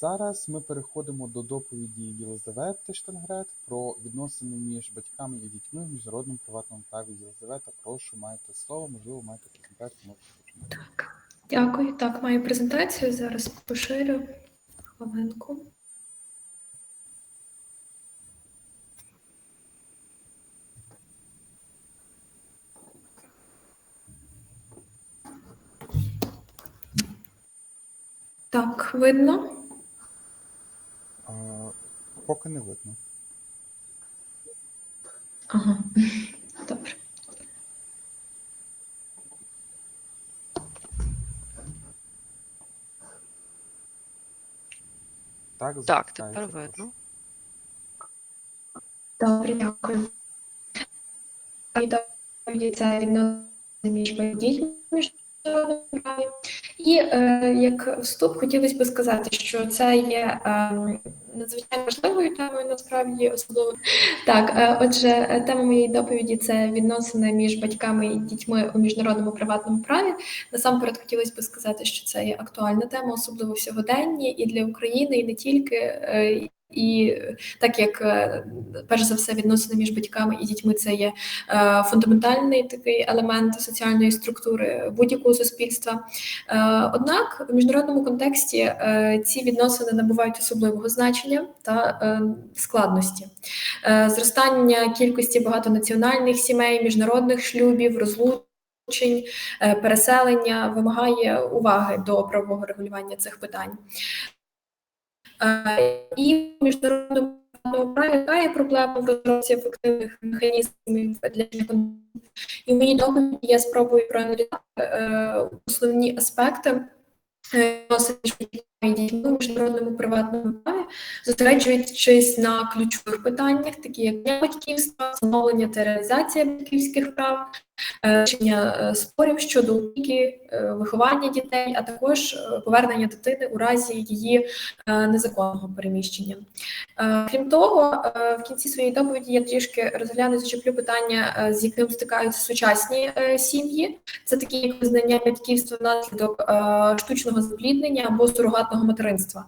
Зараз ми переходимо до доповіді Єлизавети Штангрет про відносини між батьками і дітьми в міжнародному приватному праві. Єлизавета, прошу, маєте слово, можливо, маєте презентацію. Так, дякую. Так, маю презентацію. Зараз поширю хвилинку. Так, видно? А, поки не видно. Ага, добре. Так, Так, запускається, тепер прошу. видно. Добре, дякую. Відповіді це відносини між дітьми в міжнародному праві. І е, як вступ хотілося б сказати, що це є е, надзвичайно важливою темою, насправді особливо. Так, е, отже, тема моєї доповіді це відносини між батьками і дітьми у міжнародному приватному праві. Насамперед хотілося б сказати, що це є актуальна тема, особливо в сьогоденні, і для України, і не тільки. е, і так як е, перш за все відносини між батьками і дітьми це є е, фундаментальний такий елемент соціальної структури будь-якого суспільства. Е, Однак в міжнародному контексті ці відносини набувають особливого значення та складності. Зростання кількості багатонаціональних сімей, міжнародних шлюбів, розлучень, е, переселення вимагає уваги до правового регулювання цих питань. І міжнародному праві яка проблема в розробці ефективних механізмів для і в моїй доповіді я спробую проаналізувати е, основні аспекти е, дітьми міжнародному приватному праві, зосереджуючись на ключових питаннях, такі як батьківство, встановлення та реалізація батьківських прав, рішення е, спорів щодо опіки, е, виховання дітей, а також е, повернення дитини у разі її е, незаконного переміщення. Е, Крім того, е, в кінці своєї доповіді я трішки розгляну зачеплю питання, е, з яким стикаються сучасні е, сім'ї. Це такі як визнання батьківства внаслідок е, штучного запліднення або сурогатного материнства,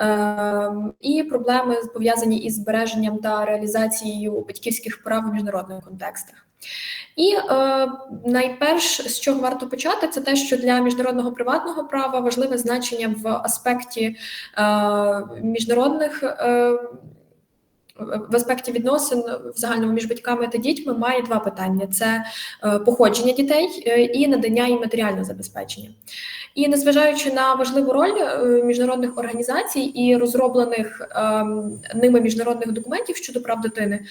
Е, і проблеми пов'язані із збереженням та реалізацією батьківських прав у міжнародних контекстах. І е, найперш з чого варто почати, це те, що для міжнародного приватного права важливе значення в аспекті е, міжнародних. Е, в аспекті відносин в загальному між батьками та дітьми має два питання: це е, походження дітей е, і надання їм матеріального забезпечення. І незважаючи на важливу роль е, міжнародних організацій і розроблених ем, ними міжнародних документів щодо прав дитини,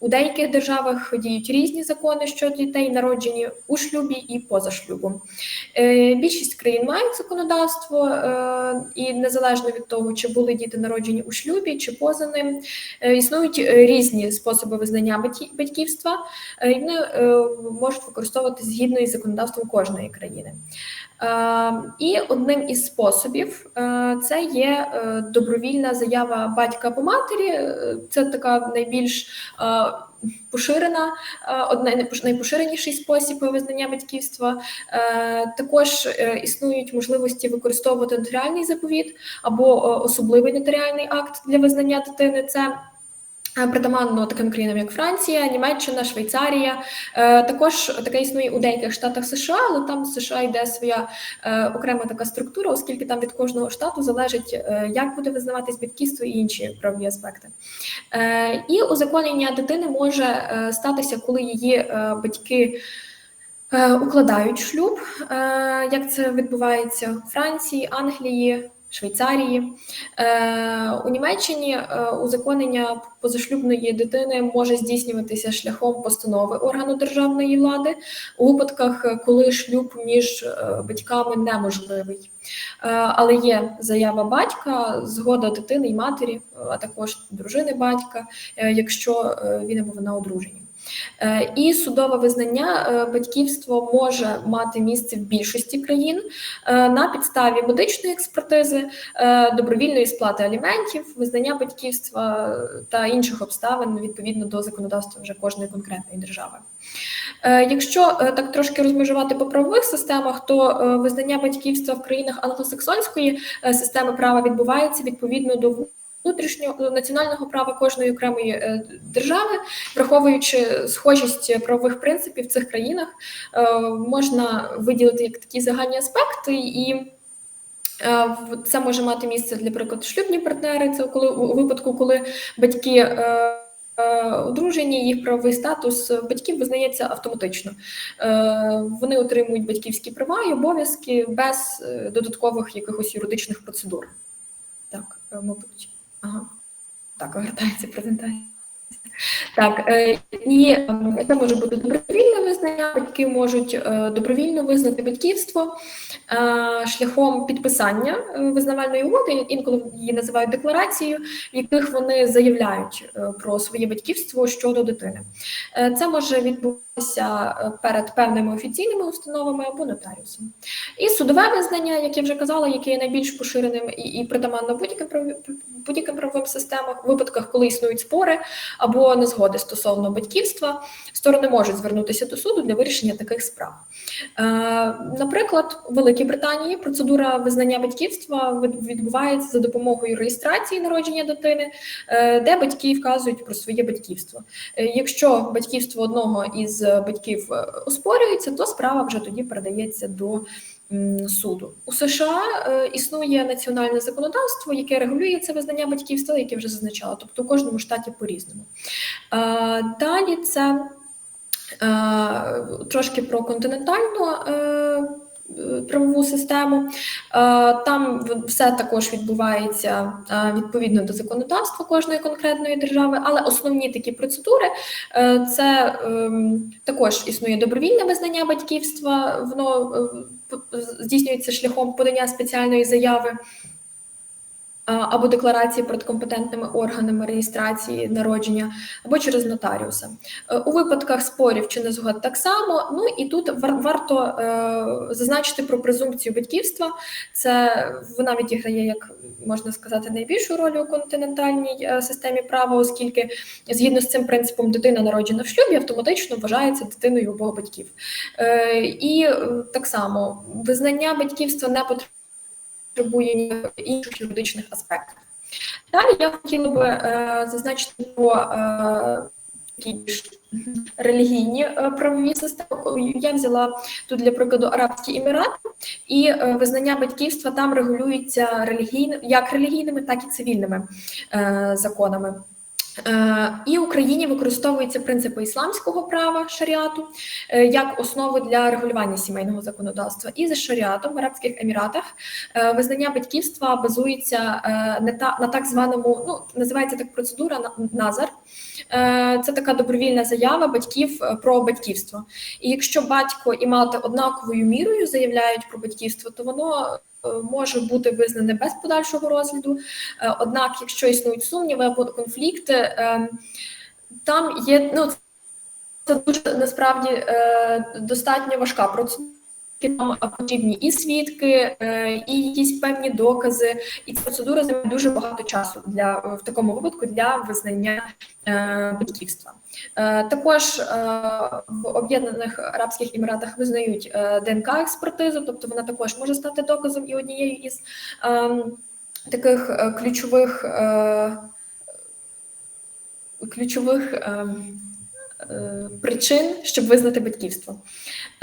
у деяких державах діють різні закони щодо дітей, народжені у шлюбі і поза шлюбом. Більшість країн мають законодавство, і незалежно від того, чи були діти народжені у шлюбі чи поза ним, е, існують е, різні способи визнання батьківства, е, і вони можуть використовувати згідно із законодавством кожної країни. І одним із способів це є добровільна заява батька по матері. Це така найбільш поширена, е, найпош- найпоширеніший спосіб визнання батьківства. Е, Також е, існують можливості використовувати нотаріальний заповіт або особливий нотаріальний акт для визнання дитини. Це Притаманно таким країнам, як Франція, Німеччина, Швейцарія. Е, також таке існує у деяких штатах США, але там в США йде своя е, окрема така структура, оскільки там від кожного штату залежить, е, як буде визнаватись батьківство і інші правові аспекти. Е, і узаконення дитини може е, статися, коли її е, батьки. е, Укладають шлюб, е, як це відбувається у Франції, Англії, Швейцарії. Е, У Німеччині е, узаконення позашлюбної дитини може здійснюватися шляхом постанови органу державної влади у випадках, е, коли шлюб між е, батьками неможливий. Е, Але є заява батька, згода дитини і матері, а також дружини батька, е, якщо е, він або вона одружені. Е, І судове визнання е, батьківство може мати місце в більшості країн е, на підставі медичної експертизи, добровільної сплати аліментів, визнання батьківства та інших обставин відповідно до законодавства вже кожної конкретної держави. Якщо так трошки розмежувати по правових системах, то визнання батьківства в країнах англосаксонської системи права відбувається відповідно до внутрішнього національного права кожної окремої е, держави, враховуючи схожість правових принципів в цих країнах, е, можна виділити як такі загальні аспекти і. е, Це може мати місце для прикладу шлюбні партнери. Це коли у випадку, коли батьки одружені, їх правовий статус батьків визнається автоматично. Вони отримують батьківські права і обов'язки без додаткових якихось юридичних процедур. Так, мабуть, ага. Так, огортається презентація. Так, е, і е, це може бути добровільне визнання. Батьки можуть е, добровільно визнати батьківство шляхом підписання визнавальної угоди, інколи її називають декларацією, в яких вони заявляють про своє батьківство щодо дитини. Це може відбуватися е, перед певними офіційними установами або нотаріусом. І судове визнання, як я вже казала, яке є найбільш поширеним і, і притаманно будь-яким будь-яким правовим системах, в випадках, коли існують спори або незгоди стосовно батьківства, сторони можуть звернутися до суду для вирішення таких справ. Е, наприклад, у Великій Британії процедура визнання батьківства відбувається за допомогою реєстрації народження дитини, е, де батьки вказують про своє батьківство. Е, Якщо батьківство одного із батьків е, оспорюється, то справа вже тоді передається до суду. У США е, існує національне законодавство, яке регулює це визнання батьківства, яке вже зазначала, тобто у кожному штаті по-різному. Е, Далі це трошки про континентальну. Е, Правову систему. Е, там все також відбувається е, відповідно до законодавства кожної конкретної держави, але основні такі процедури це ем, також існує добровільне визнання батьківства, воно здійснюється шляхом подання спеціальної заяви або декларації перед компетентними органами реєстрації народження, або через нотаріуса. Е, У випадках спорів чи незгод так само. Ну і тут варто е, зазначити про презумпцію батьківства. Це вона відіграє, як можна сказати, найбільшу роль у континентальній е, системі права, оскільки згідно з цим принципом дитина народжена в шлюбі автоматично вважається дитиною обох батьків. І так само визнання батьківства не потребує інших юридичних аспектів. Далі я хотіла би е, зазначити про е, такі релігійні е, правові системи. Я взяла тут для прикладу Арабські Емірати, і е, визнання батьківства там регулюється релігійним як релігійними, так і цивільними законами. Е, І в Україні використовуються принципи ісламського права шаріату е, як основу для регулювання сімейного законодавства. І за шаріатом в Арабських Еміратах е, визнання батьківства базується не та на так званому, ну називається так процедура назар. Це така добровільна заява батьків про батьківство. І якщо батько і мати однаковою мірою заявляють про батьківство, то воно може бути визнане без подальшого розгляду. Е, Однак, якщо існують сумніви або конфлікти, е, там є ну це дуже насправді е, достатньо важка процедура. Там потрібні і свідки, е, і якісь певні докази, і ця процедура займає дуже багато часу для в такому випадку для визнання е, батьківства. Е, також в Об'єднаних Арабських Еміратах визнають е, ДНК експертизу, тобто вона також може стати доказом і однією із таких ключових ключових причин, щоб визнати батьківство.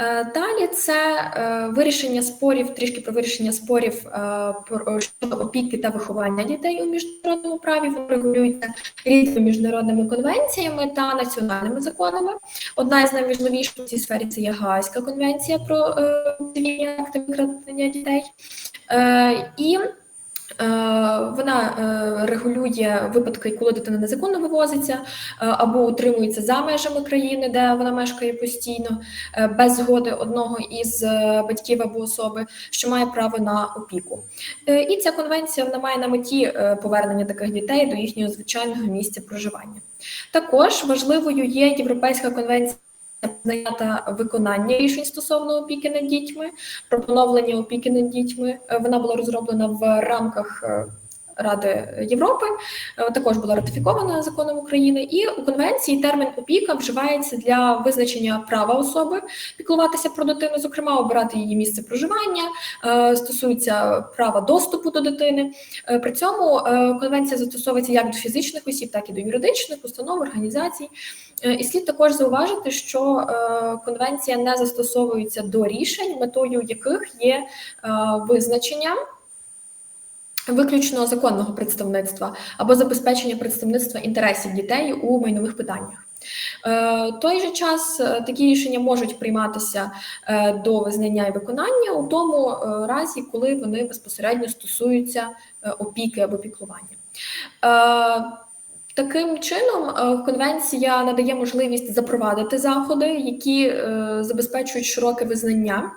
Е, Далі це е, вирішення спорів, трішки про вирішення спорів е, щодо опіки та виховання дітей у міжнародному праві. Воно регулюється різними міжнародними конвенціями та національними законами. Одна із найважливіших у цій сфері це є Гаазька конвенція про е, цивільні акти викрадення дітей. Е, І Е, Вона е, регулює випадки, коли дитина незаконно вивозиться е, або утримується за межами країни, де вона мешкає постійно, е, без згоди одного із е, батьків або особи, що має право на опіку. Е, І ця конвенція вона має на меті е, повернення таких дітей до їхнього звичайного місця проживання. Також важливою є Європейська конвенція. Знання та виконання рішень стосовно опіки над дітьми, про поновлення опіки над дітьми. Е, Вона була розроблена в рамках е, Ради Європи, е, також була ратифікована законом України. І у конвенції термін опіка вживається для визначення права особи піклуватися про дитину, зокрема обирати її місце проживання, е, стосується права доступу до дитини. Е, При цьому конвенція застосовується як до фізичних осіб, так і до юридичних установ, організацій. І слід також зауважити, що конвенція не застосовується до рішень, метою яких є визначення виключно законного представництва або забезпечення представництва інтересів дітей у майнових питаннях. Е, той же час е, такі рішення можуть прийматися е, до визнання і виконання у тому разі, коли вони безпосередньо стосуються опіки або піклування. Таким чином, конвенція надає можливість запровадити заходи, які забезпечують широке визнання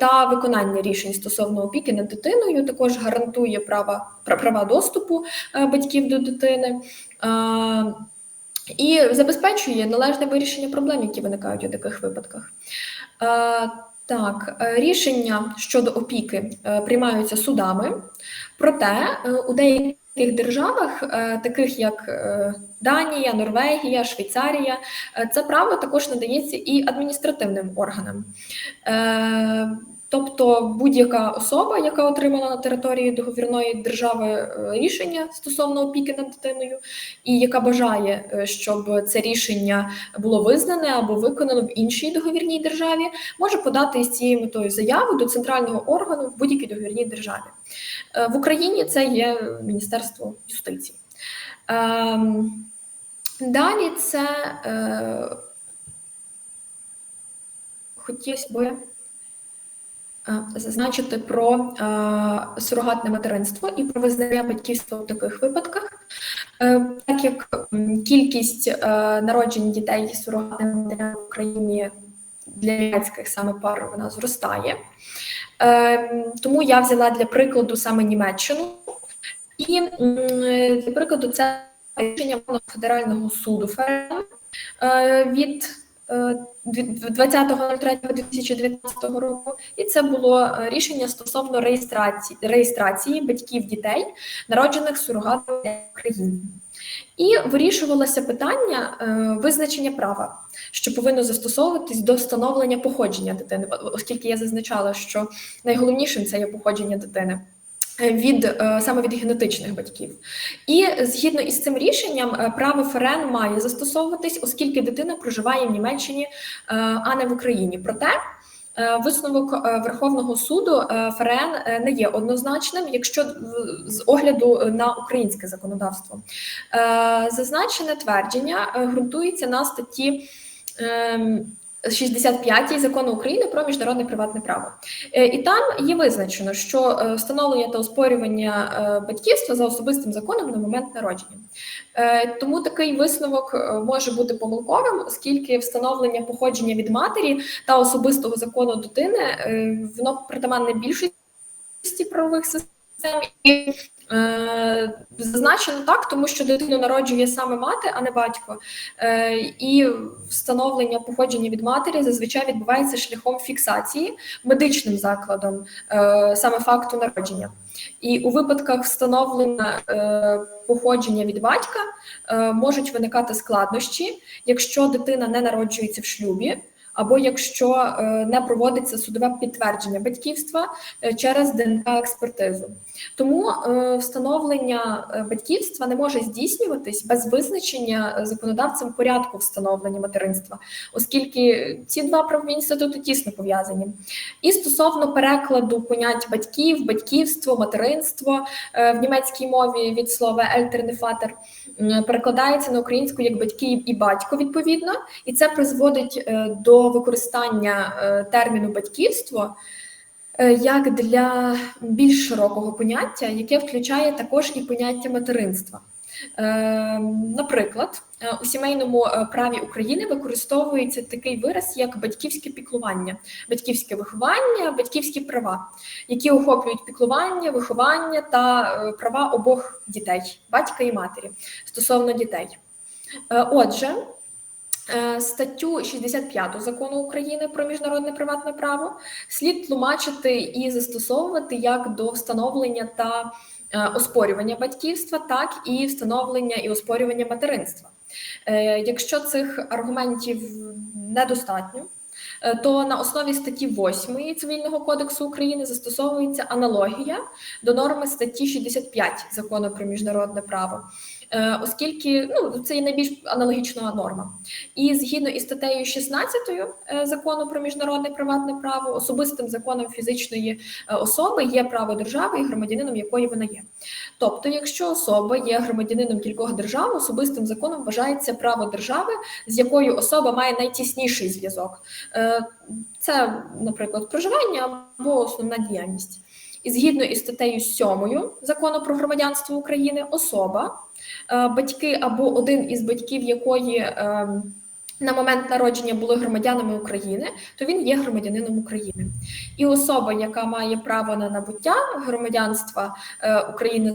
та виконання рішень стосовно опіки над дитиною. Також гарантує права права доступу е, батьків до дитини. е, І забезпечує належне вирішення проблем, які виникають у таких випадках. Е, Так, е, рішення щодо опіки е, приймаються судами, проте е, у деяких державах, е, таких як е, Данія, Норвегія, Швейцарія, е, це право також надається і адміністративним органам. Тобто будь-яка особа, яка отримала на території договірної держави е, рішення стосовно опіки над дитиною, і яка бажає, е, щоб це рішення було визнане або виконано в іншій договірній державі, може подати із цією метою заяву до центрального органу в будь-якій договірній державі. Е, В Україні це є Міністерство юстиції. Ем, Далі це хотілося би зазначити про е, сурогатне материнство і про визнання батьківства в таких випадках. Е, Так як кількість е, народжень дітей сурогатними матерями в Україні для німецьких саме пар вона зростає. Е, Тому я взяла для прикладу саме Німеччину. І для прикладу, це рішення федерального суду ФРН е, від е, 20.03.2019 року, і це було е, рішення стосовно реєстрації реєстрації батьків дітей, народжених сурогатом в Україні. І вирішувалося питання е, визначення права, що повинно застосовуватись до встановлення походження дитини, оскільки я зазначала, що найголовнішим це є походження дитини. Від е, саме від генетичних батьків, і згідно із цим рішенням, е, право ФРН має застосовуватись, оскільки дитина проживає в Німеччині, е, а не в Україні. Проте висновок Верховного суду ФРН не є однозначним, якщо з огляду на українське законодавство. Зазначене твердження ґрунтується на статті. Ем, 65 закону України про міжнародне приватне право, Е, і там є визначено, що е, встановлення та оспорювання е, батьківства за особистим законом на момент народження. Тому такий висновок може бути помилковим, оскільки встановлення походження від матері та особистого закону дитини воно притаманне більшості правових систем зазначено так, тому що дитину народжує саме мати, а не батько. Е, і встановлення походження від матері зазвичай відбувається шляхом фіксації медичним закладом е, саме факту народження. І у випадках встановлення е, походження від батька е, можуть виникати складнощі, якщо дитина не народжується в шлюбі. Або якщо е, не проводиться судове підтвердження батьківства е, через ДНК-експертизу, тому е, встановлення батьківства не може здійснюватись без визначення законодавцем порядку встановлення материнства, оскільки ці два правові інститути тісно пов'язані. І стосовно перекладу понять батьків, батьківство, материнство в німецькій мові від слова м, перекладається на українську як батьки і батько відповідно, і це призводить е, до використання е, терміну батьківство е, як для більш широкого поняття, яке включає також і поняття материнства. Е, Наприклад, е, у сімейному е, праві України використовується такий вираз, як батьківське піклування, батьківське виховання, батьківські права, які охоплюють піклування, виховання та е, права обох дітей, батька і матері стосовно дітей. Отже, статтю 65 закону України про міжнародне приватне право слід тлумачити і застосовувати як до встановлення та оспорювання батьківства, так і встановлення і оспорювання материнства. Е, Якщо цих аргументів недостатньо, е, то на основі статті 8 Цивільного кодексу України застосовується аналогія до норми статті 65 закону про міжнародне право, Е, оскільки ну, це є найбільш аналогічна норма. І згідно із статтею 16 е, закону про міжнародне приватне право, особистим законом фізичної е, особи є право держави і громадянином якої вона є. Тобто, якщо особа є громадянином кількох держав, особистим законом вважається право держави, з якою особа має найтісніший зв'язок. Е, Це, наприклад, проживання або основна діяльність. І згідно із статтею 7 закону про громадянство України, особа, е, батьки або один із батьків якої е, на момент народження були громадянами України, то він є громадянином України. І особа, яка має право на набуття громадянства е, України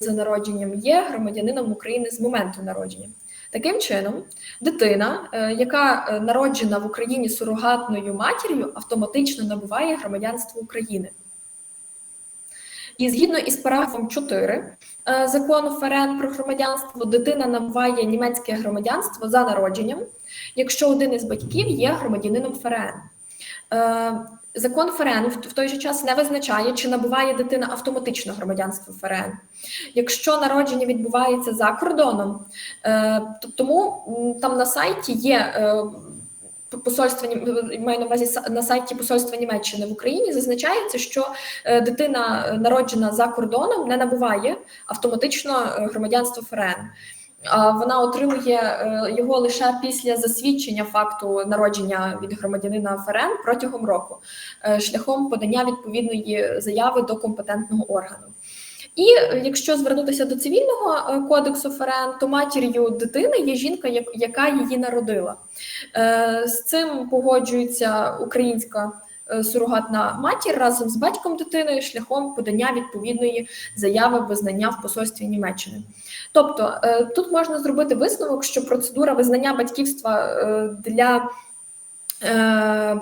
за народженням, є громадянином України з моменту народження. Таким чином, дитина, яка народжена в Україні сурогатною матір'ю, автоматично набуває громадянство України. І згідно із параграфом 4 е, закону ФРН про громадянство, дитина набуває німецьке громадянство за народженням, якщо один із батьків є громадянином ФРН. Е, Закон ФРН в той же час не визначає, чи набуває дитина автоматично громадянство ФРН. Якщо народження відбувається за кордоном, е, то тому там на сайті є посольства маю на увазі на сайті посольства Німеччини в Україні зазначається, що е, дитина е, народжена за кордоном не набуває автоматично е, громадянство ФРН. Вона отримує його лише після засвідчення факту народження від громадянина ФРН протягом року, шляхом подання відповідної заяви до компетентного органу. І якщо звернутися до цивільного е, кодексу ФРН, то матір'ю дитини є жінка, яка її народила. Е, З цим погоджується українська е, сурогатна матір разом з батьком дитини шляхом подання відповідної заяви визнання в посольстві Німеччини. Тобто тут можна зробити висновок, що процедура визнання батьківства для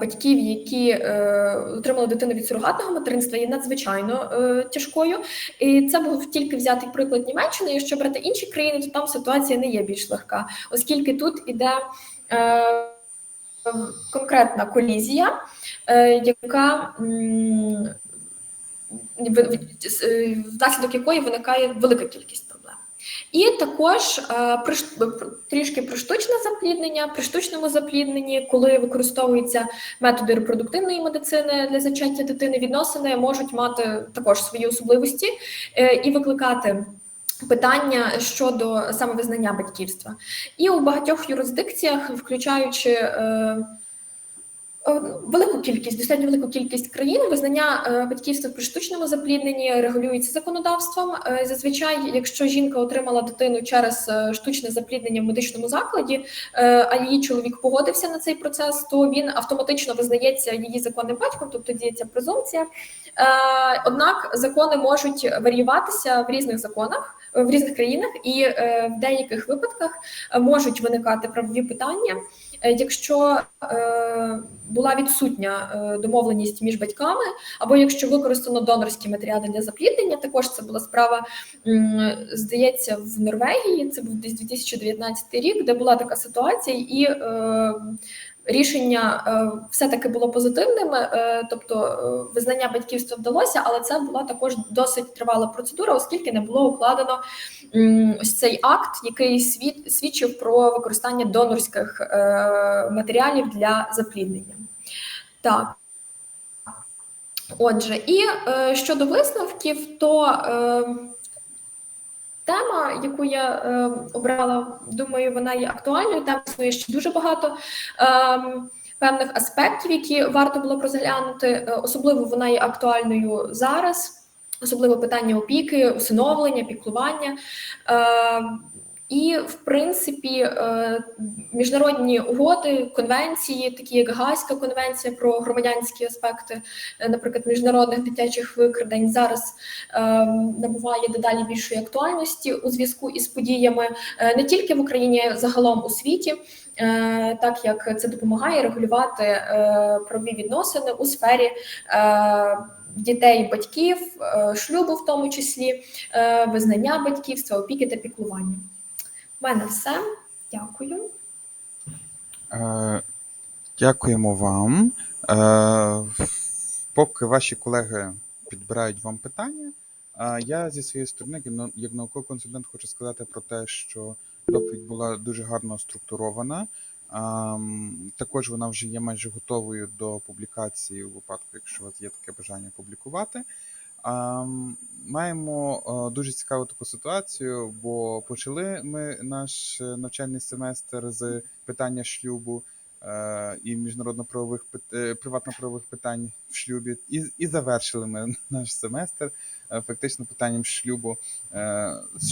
батьків, які е, отримали дитину від сурогатного материнства, є надзвичайно е, тяжкою. І це був тільки взятий приклад Німеччини. Якщо брати інші країни, то там ситуація не є більш легка, оскільки тут іде. Е, Конкретна колізія, е, яка е, внаслідок якої виникає велика кількість. І також е, при трішки про штучне запліднення. При штучному заплідненні, коли використовуються методи репродуктивної медицини для зачаття дитини, відносини можуть мати також свої особливості е, і викликати. Питання щодо самовизнання батьківства, і у багатьох юрисдикціях, включаючи Е, Велику кількість, достатньо велику кількість країн визнання е, батьківства при штучному заплідненні регулюється законодавством. Е, Зазвичай, якщо жінка отримала дитину через е, штучне запліднення в медичному закладі, е, а її чоловік погодився на цей процес, то він автоматично визнається її законним батьком, тобто діється презумпція. Е, Однак закони можуть варіюватися в різних законах. В різних країнах і е, в деяких випадках можуть виникати правові питання, е, якщо е, була відсутня домовленість між батьками, або якщо використано донорські матеріали для запліднення, також це була справа, здається, в Норвегії. Це був десь 2019 рік, де була така ситуація, і рішення е, все-таки було позитивним, е, тобто е, визнання батьківства вдалося, але це була також досить тривала процедура, оскільки не було укладено ось цей акт, який свід, свідчив про використання донорських матеріалів для запліднення. Так. Отже, і щодо висновків, то тема, яку я е, обрала, думаю, вона є актуальною. Там існує ще дуже багато. Е, певних аспектів, які варто було б розглянути. Е, Особливо вона є актуальною зараз, особливо питання опіки, усиновлення, піклування. І, в принципі, е, міжнародні угоди, конвенції, такі як Гаазька конвенція про громадянські аспекти, е, наприклад, міжнародних дитячих викрадень, зараз е, набуває дедалі більшої актуальності у зв'язку із подіями не тільки в Україні, а загалом у світі, так як це допомагає регулювати правові відносини у сфері. Дітей, батьків, шлюбу, в тому числі, визнання батьківства, опіки та піклування. У мене все. Дякую. Е, Дякуємо вам. Е, Поки ваші колеги підбирають вам питання, е, я зі своєї сторони, як науковий консультант, хочу сказати про те, що доповідь була дуже гарно структурована. Ем, Також вона вже є майже готовою до публікації у випадку, якщо у вас є таке бажання публікувати. Ем, Маємо е, дуже цікаву таку ситуацію, бо почали ми наш е, навчальний семестр з питання шлюбу е, і міжнародно-правових приватно-правових питань в шлюбі, і, і завершили ми наш семестр фактично питанням шлюбу,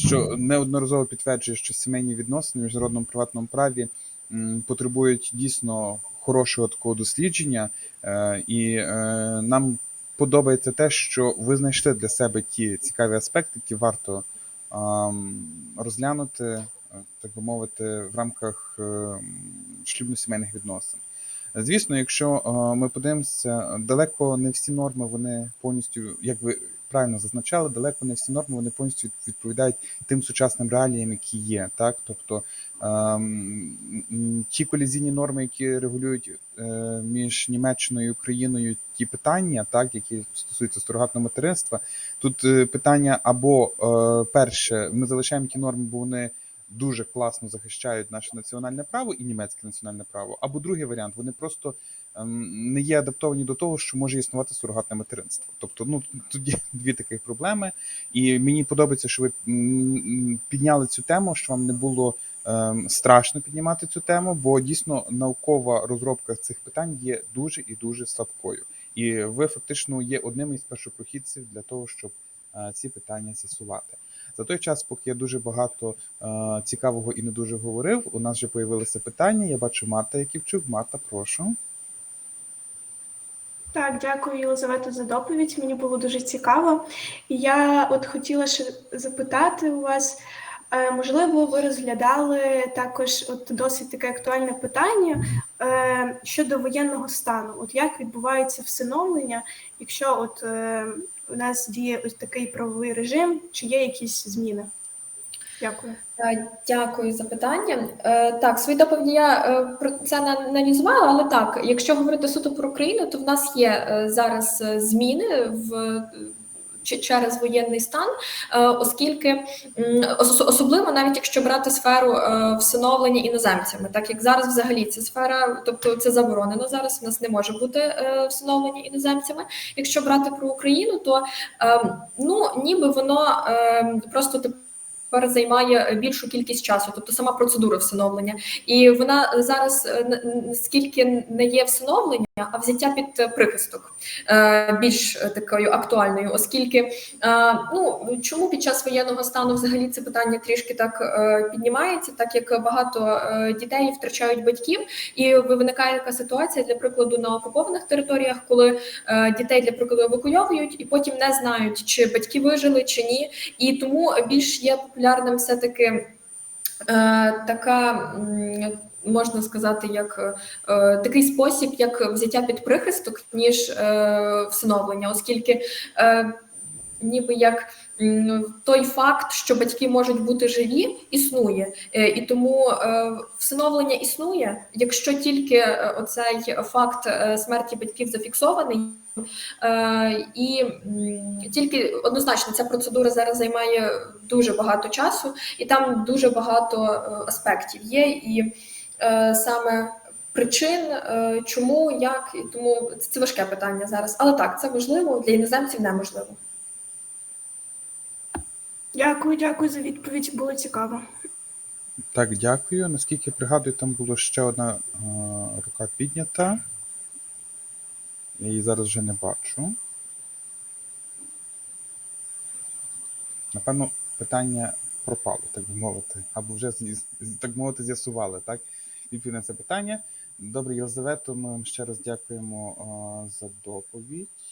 що неодноразово підтверджує, що сімейні відносини в міжнародному приватному праві потребують дійсно хорошого такого дослідження, і нам подобається те, що ви знайшли для себе ті цікаві аспекти, які варто розглянути, е, так би мовити, в рамках е, шлюбно-сімейних відносин. Звісно, якщо е, ми подивимося, далеко не всі норми вони повністю, як ви правильно зазначали, далеко не всі норми вони повністю відповідають тим сучасним реаліям, які є. Так, тобто ем, ті колізійні норми, які регулюють е, між Німеччиною і Україною ті питання, так, які стосуються сурогатного материнства, тут е, питання або е, перше, ми залишаємо ті норми, бо вони дуже класно захищають наше національне право і німецьке національне право. Або другий варіант, вони просто ем, не є адаптовані до того, що може існувати сурогатне материнство. Тобто, ну тут є дві таких проблеми, і мені подобається, що ви підняли цю тему, що вам не було ем, страшно піднімати цю тему, бо дійсно наукова розробка цих питань є дуже і дуже слабкою. І ви фактично є одним із першопрохідців для того, щоб е, ці питання з'ясувати. За той час, поки я дуже багато е, цікавого і не дуже говорив, у нас вже появилися питання. Я бачу Марта Яківчук. Марта, прошу. Так, дякую, Єлизавета, за доповідь. Мені було дуже цікаво. Я от хотіла ще запитати у вас, е, можливо, ви розглядали також от досить таке актуальне питання е, щодо воєнного стану. От як відбувається всиновлення, якщо от е, у нас діє ось такий правовий режим, чи є якісь зміни? Дякую. Е, Дякую за питання. Е, Так, свої доповіді я е, про це аналізувала, але так, якщо говорити суто про Україну, то в нас є зараз зміни в через воєнний стан, е, оскільки особливо навіть якщо брати сферу е, всиновлення іноземцями, так як зараз взагалі ця сфера, тобто це заборонено зараз. У нас не може бути е, всиновлення іноземцями. Якщо брати про Україну, то е, ну ніби воно просто просто тепер займає більшу кількість часу, тобто сама процедура всиновлення, і вона зараз е, наскільки не є всиновлення, а взяття під е, прихисток е, більш е, такою актуальною, оскільки е, ну чому під час воєнного стану взагалі це питання трішки так е, піднімається, так як багато е, дітей втрачають батьків, і виникає така ситуація для прикладу на окупованих територіях, коли е, дітей для прикладу евакуйовують і потім не знають, чи батьки вижили чи ні. І тому більш є популярним все-таки е, така. Можна сказати, як е, такий спосіб, як взяття під прихисток, ніж е, всиновлення, оскільки е, ніби як той факт, що батьки можуть бути живі, існує, Е, і тому е, всиновлення існує, якщо тільки е, оцей факт смерті батьків зафіксований. І тільки однозначно ця процедура зараз займає дуже багато часу, і там дуже багато аспектів є, і саме причин, чому, як, і тому це важке питання зараз. Але так, це можливо для іноземців неможливо. Дякую, дякую за відповідь. Було цікаво. Так, дякую. Наскільки пригадую, там була ще одна е, рука піднята. Я її зараз вже не бачу. Напевно, питання пропало, так би мовити. Або вже так би мовити, з'ясували, так? Відповідь на це питання. Добре, Єлизавето, ми вам ще раз дякуємо е, за доповідь.